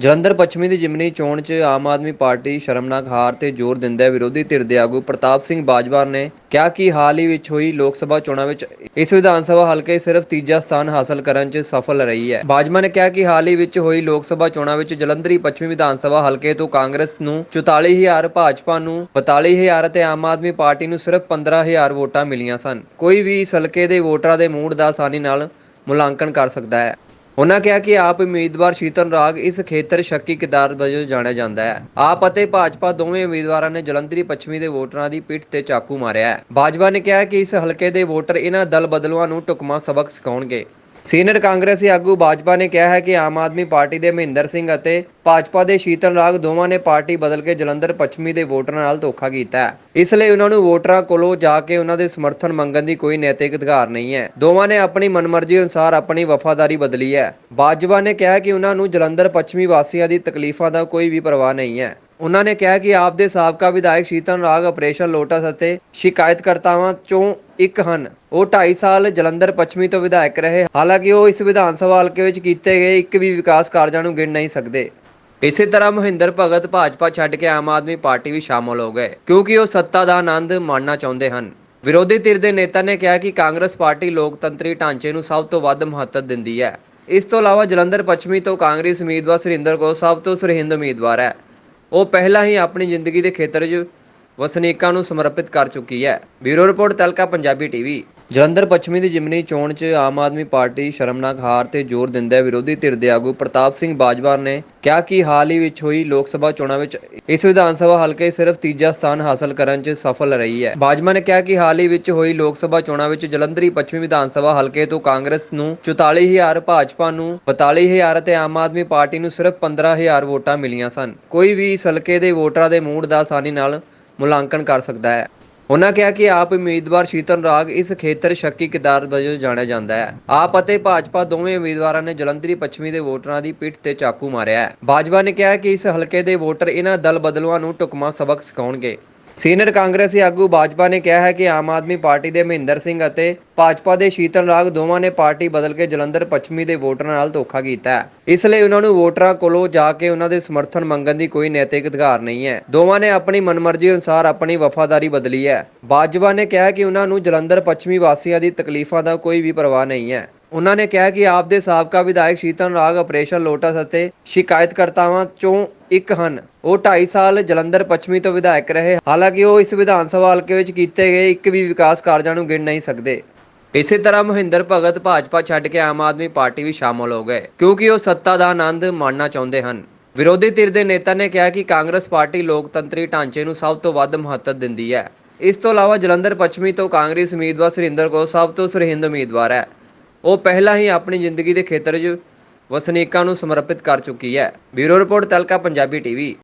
ਜਲੰਧਰ ਪੱਛਮੀ ਦੀ ਜਿਮਨੀ ਚੋਣ 'ਚ ਆਮ ਆਦਮੀ ਪਾਰਟੀ ਸ਼ਰਮਨਾਕ ਹਾਰ ਤੇ ਜ਼ੋਰ ਦਿੰਦਾ ਵਿਰੋਧੀ ਧਿਰ ਦੇ ਆਗੂ ਪ੍ਰਤਾਪ ਸਿੰਘ ਬਾਜਵਾ ਨੇ ਕਿਹਾ ਕਿ ਹਾਲ ਹੀ ਵਿੱਚ ਹੋਈ ਲੋਕ ਸਭਾ ਚੋਣਾਂ ਵਿੱਚ ਇਸ ਵਿਧਾਨ ਸਭਾ ਹਲਕੇ ਸਿਰਫ ਤੀਜਾ ਸਥਾਨ ਹਾਸਲ ਕਰਨ 'ਚ ਸਫਲ ਰਹੀ ਹੈ। ਬਾਜਵਾ ਨੇ ਕਿਹਾ ਕਿ ਹਾਲ ਹੀ ਵਿੱਚ ਹੋਈ ਲੋਕ ਸਭਾ ਚੋਣਾਂ ਵਿੱਚ ਜਲੰਧਰੀ ਪੱਛਮੀ ਵਿਧਾਨ ਸਭਾ ਹਲਕੇ ਤੋਂ ਕਾਂਗਰਸ ਨੂੰ 44000 ਭਾਜਪਾ ਨੂੰ 42000 ਅਤੇ ਆਮ ਆਦਮੀ ਪਾਰਟੀ ਨੂੰ ਸਿਰਫ 15000 ਵੋਟਾਂ ਮਿਲੀਆਂ ਸਨ। ਕੋਈ ਵੀ ਇਸ ਹਲਕੇ ਦੇ ਵੋਟਰਾਂ ਦੇ ਮੂਡ ਦਾ ਆਸਾਨੀ ਨਾਲ ਮੁਲਾਂਕਣ ਕਰ ਸਕਦਾ ਹੈ। ਉਹਨਾਂ ਕਿਹਾ ਕਿ ਆਪ ਉਮੀਦਵਾਰ ਸ਼ੀਤਲ ਰਾਗ ਇਸ ਖੇਤਰ ਸ਼ੱਕੀ ਕਿਰਦਾਰ ਵਜੋਂ ਜਾਣਿਆ ਜਾਂਦਾ ਹੈ। ਆਪ ਅਤੇ ਭਾਜਪਾ ਦੋਵੇਂ ਉਮੀਦਵਾਰਾਂ ਨੇ ਜਲੰਧਰੀ ਪੱਛਮੀ ਦੇ ਵੋਟਰਾਂ ਦੀ ਪਿੱਠ ਤੇ ਚਾਕੂ ਮਾਰਿਆ ਹੈ। ਭਾਜਪਾ ਨੇ ਕਿਹਾ ਕਿ ਇਸ ਹਲਕੇ ਦੇ ਵੋਟਰ ਇਹਨਾਂ ਦਲ ਬਦਲੂਆਂ ਨੂੰ ਢੁਕਵਾਂ ਸਬਕ ਸਿਖਾਉਣਗੇ। ਸੀਨੀਅਰ ਕਾਂਗਰਸੀ ਆਗੂ ਭਾਜਪਾ ਨੇ ਕਿਹਾ ਹੈ ਕਿ ਆਮ ਆਦਮੀ ਪਾਰਟੀ ਦੇ ਮਹਿੰਦਰ ਸਿੰਘ ਅਤੇ ਭਾਜਪਾ ਦੇ ਸ਼ੀਤਲ ਰਾਗ ਦੋਵਾਂ ਨੇ ਪਾਰਟੀ ਬਦਲ ਕੇ ਜਲੰਧਰ ਪੱਛਮੀ ਦੇ ਵੋਟਰਾਂ ਨਾਲ ਧੋਖਾ ਕੀਤਾ ਹੈ। ਇਸ ਲਈ ਉਹਨਾਂ ਨੂੰ ਵੋਟਰਾਂ ਕੋਲੋਂ ਜਾ ਕੇ ਉਹਨਾਂ ਦੇ ਸਮਰਥਨ ਮੰਗਣ ਦੀ ਕੋਈ ਨੈਤਿਕ ਅਧਿਕਾਰ ਨਹੀਂ ਹੈ। ਦੋਵਾਂ ਨੇ ਆਪਣੀ ਮਨਮਰਜ਼ੀ ਅਨੁਸਾਰ ਆਪਣੀ ਵਫਾਦਾਰੀ ਬਦਲੀ ਹੈ। ਭਾਜਪਾ ਨੇ ਕਿਹਾ ਕਿ ਉਹਨਾਂ ਨੂੰ ਜਲੰਧਰ ਪੱਛਮੀ ਵਾਸੀਆਂ ਦੀ ਤਕਲੀਫਾਂ ਦਾ ਕੋਈ ਵੀ ਪਰਵਾਹ ਨਹੀਂ ਹੈ। ਉਹਨਾਂ ਨੇ ਕਿਹਾ ਕਿ ਆਪ ਦੇ ਸਾਬਕਾ ਵਿਧਾਇਕ ਸ਼ੀਤਲ ਰਾਗ ਆਪਰੇਸ਼ਨ ਲੋਟਸ ਅਤੇ ਸ਼ਿਕਾਇਤਕਰਤਾਵਾਂ ਚੋਂ ਇੱਕ ਹਨ। ਉਹ 2.5 ਸਾਲ ਜਲੰਧਰ ਪੱਛਮੀ ਤੋਂ ਵਿਧਾਇਕ ਰਹੇ। ਹਾਲਾਂਕਿ ਉਹ ਇਸ ਵਿਧਾਨ ਸਭਾ ਹਲਕੇ ਵਿੱਚ ਕੀਤੇ ਗਏ ਇੱਕ ਵੀ ਵਿਕਾਸ ਕਾਰਜਾਂ ਨੂੰ ਗਿਣ ਨਹੀਂ ਸਕਦੇ। ਇਸੇ ਤਰ੍ਹਾਂ ਮਹਿੰਦਰ ਭਗਤ ਭਾਜਪਾ ਛੱਡ ਕੇ ਆਮ ਆਦਮੀ ਪਾਰਟੀ ਵੀ ਸ਼ਾਮਲ ਹੋ ਗਏ, ਕਿਉਂਕਿ ਉਹ ਸੱਤਾ ਦਾ ਆਨੰਦ ਮਾਣਨਾ ਚਾਹੁੰਦੇ ਹਨ। ਵਿਰੋਧੀ ਧਿਰ ਦੇ ਨੇਤਾ ਨੇ ਕਿਹਾ ਕਿ ਕਾਂਗਰਸ ਪਾਰਟੀ ਲੋਕਤੰਤਰੀ ਢਾਂਚੇ ਨੂੰ ਸਭ ਤੋਂ ਵੱਧ ਮਹੱਤਵ ਦਿੰਦੀ ਹੈ। ਇਸ ਤੋਂ ਇਲਾਵਾ ਜਲੰਧਰ ਪੱਛਮੀ ਤੋਂ ਕਾਂਗਰਸ ਉਮੀਦਵਾਰ ਸੁਰਿੰਦਰ ਕੌਰ ਸਭ ਤੋਂ ਸਰਹਿੰਦ ਉਮੀਦਵਾਰ ਹੈ। ਉਹ ਪਹਿਲਾਂ ਹੀ ਆਪਣੀ ਜ਼ਿੰਦਗੀ ਦੇ ਖੇਤਰ 'ਚ ਵਸਨੀਕਾਂ ਨੂੰ ਸਮਰਪਿਤ ਕਰ ਚੁੱਕੀ ਹੈ। ਬਿਊਰੋ ਰਿਪੋਰਟ, ਤਲਕਾ ਪੰਜਾਬੀ ਟੀਵੀ। ਜਲੰਧਰ ਪੱਛਮੀ ਦੀ ਜਿਮਨੀ ਚੋਣ 'ਚ ਆਮ ਆਦਮੀ ਪਾਰਟੀ ਸ਼ਰਮਨਾਕ ਹਾਰ ਤੇ ਜ਼ੋਰ ਦਿੰਦਾ ਵਿਰੋਧੀ ਧਿਰ ਦੇ ਆਗੂ ਪ੍ਰਤਾਪ ਸਿੰਘ ਬਾਜਵਾ ਨੇ ਕਿਹਾ ਕਿ ਹਾਲ ਹੀ ਵਿੱਚ ਹੋਈ ਲੋਕ ਸਭਾ ਚੋਣਾਂ ਵਿੱਚ ਇਸ ਵਿਧਾਨ ਸਭਾ ਹਲਕੇ ਸਿਰਫ ਤੀਜਾ ਸਥਾਨ ਹਾਸਲ ਕਰਨ 'ਚ ਸਫਲ ਰਹੀ ਹੈ। ਬਾਜਵਾ ਨੇ ਕਿਹਾ ਕਿ ਹਾਲ ਹੀ ਵਿੱਚ ਹੋਈ ਲੋਕ ਸਭਾ ਚੋਣਾਂ ਵਿੱਚ ਜਲੰਧਰੀ ਪੱਛਮੀ ਵਿਧਾਨ ਸਭਾ ਹਲਕੇ ਤੋਂ ਕਾਂਗਰਸ ਨੂੰ 44000 ਭਾਜਪਾ ਨੂੰ 42000 ਅਤੇ ਆਮ ਆਦਮੀ ਪਾਰਟੀ ਨੂੰ ਸਿਰਫ 15000 ਵੋਟਾਂ ਮਿਲੀਆਂ ਸਨ। ਕੋਈ ਵੀ ਇਸ ਹਲਕੇ ਦੇ ਵੋਟਰਾਂ ਦੇ ਮੂਡ ਦਾ ਆਸਾਨੀ ਨਾਲ ਮੁਲਾਂਕਣ ਕਰ ਸਕਦਾ ਹੈ। ਉਹਨਾਂ ਕਿਹਾ ਕਿ ਆਪ ਉਮੀਦਵਾਰ ਸ਼ੀਤਲ ਰਾਗ ਇਸ ਖੇਤਰ ਸ਼ੱਕੀ ਕਿਰਦਾਰ ਵਜੋਂ ਜਾਣਿਆ ਜਾਂਦਾ ਹੈ। ਆਪ ਅਤੇ ਭਾਜਪਾ ਦੋਵੇਂ ਉਮੀਦਵਾਰਾਂ ਨੇ ਜਲੰਧਰੀ ਪੱਛਮੀ ਦੇ ਵੋਟਰਾਂ ਦੀ ਪਿੱਠ ਤੇ ਚਾਕੂ ਮਾਰਿਆ ਹੈ। ਭਾਜਪਾ ਨੇ ਕਿਹਾ ਕਿ ਇਸ ਹਲਕੇ ਦੇ ਵੋਟਰ ਇਹਨਾਂ ਦਲ ਬਦਲੂਆਂ ਨੂੰ ਢੁਕਵਾਂ ਸਬਕ ਸਿਖਾਉਣਗੇ। ਸੀਨੀਅਰ ਕਾਂਗਰਸੀ ਆਗੂ ਭਾਜਪਾ ਨੇ ਕਿਹਾ ਹੈ ਕਿ ਆਮ ਆਦਮੀ ਪਾਰਟੀ ਦੇ ਮਹਿੰਦਰ ਸਿੰਘ ਅਤੇ ਭਾਜਪਾ ਦੇ ਸ਼ੀਤਲ ਰਾਗ ਦੋਵਾਂ ਨੇ ਪਾਰਟੀ ਬਦਲ ਕੇ ਜਲੰਧਰ ਪੱਛਮੀ ਦੇ ਵੋਟਰਾਂ ਨਾਲ ਧੋਖਾ ਕੀਤਾ ਹੈ। ਇਸ ਲਈ ਉਹਨਾਂ ਨੂੰ ਵੋਟਰਾਂ ਕੋਲੋਂ ਜਾ ਕੇ ਉਹਨਾਂ ਦੇ ਸਮਰਥਨ ਮੰਗਣ ਦੀ ਕੋਈ ਨੈਤਿਕ ਅਧਿਕਾਰ ਨਹੀਂ ਹੈ। ਦੋਵਾਂ ਨੇ ਆਪਣੀ ਮਨਮਰਜ਼ੀ ਅਨੁਸਾਰ ਆਪਣੀ ਵਫਾਦਾਰੀ ਬਦਲੀ ਹੈ। ਭਾਜਪਾ ਨੇ ਕਿਹਾ ਕਿ ਉਹਨਾਂ ਨੂੰ ਜਲੰਧਰ ਪੱਛਮੀ ਵਾਸੀਆਂ ਦੀ ਤਕਲੀਫਾਂ ਦਾ ਕੋਈ ਵੀ ਪਰਵਾਹ ਨਹੀਂ ਹੈ। ਉਹਨਾਂ ਨੇ ਕਿਹਾ ਕਿ ਆਪ ਦੇ ਸਾਬਕਾ ਵਿਧਾਇਕ ਸ਼ੀਤਲ ਰਾਗ, ਆਪਰੇਸ਼ਨ ਲੋਟਸ ਅਤੇ ਸ਼ਿਕਾਇਤਕਰਤਾਵਾਂ ਚੋਂ ਇੱਕ ਹਨ। ਉਹ 2.5 ਸਾਲ ਜਲੰਧਰ ਪੱਛਮੀ ਤੋਂ ਵਿਧਾਇਕ ਰਹੇ। ਹਾਲਾਂਕਿ ਉਹ ਇਸ ਵਿਧਾਨ ਸਭਾ ਹਲਕੇ ਵਿੱਚ ਕੀਤੇ ਗਏ ਇੱਕ ਵੀ ਵਿਕਾਸ ਕਾਰਜਾਂ ਨੂੰ ਗਿਣ ਨਹੀਂ ਸਕਦੇ। ਇਸੇ ਤਰ੍ਹਾਂ ਮਹਿੰਦਰ ਭਗਤ ਭਾਜਪਾ ਛੱਡ ਕੇ ਆਮ ਆਦਮੀ ਪਾਰਟੀ ਵੀ ਸ਼ਾਮਲ ਹੋ ਗਏ, ਕਿਉਂਕਿ ਉਹ ਸੱਤਾ ਦਾ ਆਨੰਦ ਮਾਣਨਾ ਚਾਹੁੰਦੇ ਹਨ। ਵਿਰੋਧੀ ਧਿਰ ਦੇ ਨੇਤਾ ਨੇ ਕਿਹਾ ਕਿ ਕਾਂਗਰਸ ਪਾਰਟੀ ਲੋਕਤੰਤਰੀ ਢਾਂਚੇ ਨੂੰ ਸਭ ਤੋਂ ਵੱਧ ਮਹੱਤਵ ਦਿੰਦੀ ਹੈ। ਇਸ ਤੋਂ ਇਲਾਵਾ ਜਲੰਧਰ ਪੱਛਮੀ ਤੋਂ ਕਾਂਗਰਸ ਉਮੀਦਵਾਰ ਸੁਰਿੰਦਰ ਕੌਰ ਸਭ ਤੋਂ ਸਰਹਿੰਦ ਉਮੀਦਵਾਰ ਹੈ। ਉਹ ਪਹਿਲਾਂ ਹੀ ਆਪਣੀ ਜ਼ਿੰਦਗੀ ਦੇ ਖੇਤਰ 'ਚ ਵਸਨੀਕਾਂ ਨੂੰ ਸਮਰਪਿਤ ਕਰ ਚੁੱਕੀ ਹੈ। ਬਿਊਰੋ ਰਿਪੋਰਟ ਤਲਕਾ, ਪੰਜਾਬੀ ਟੀਵੀ।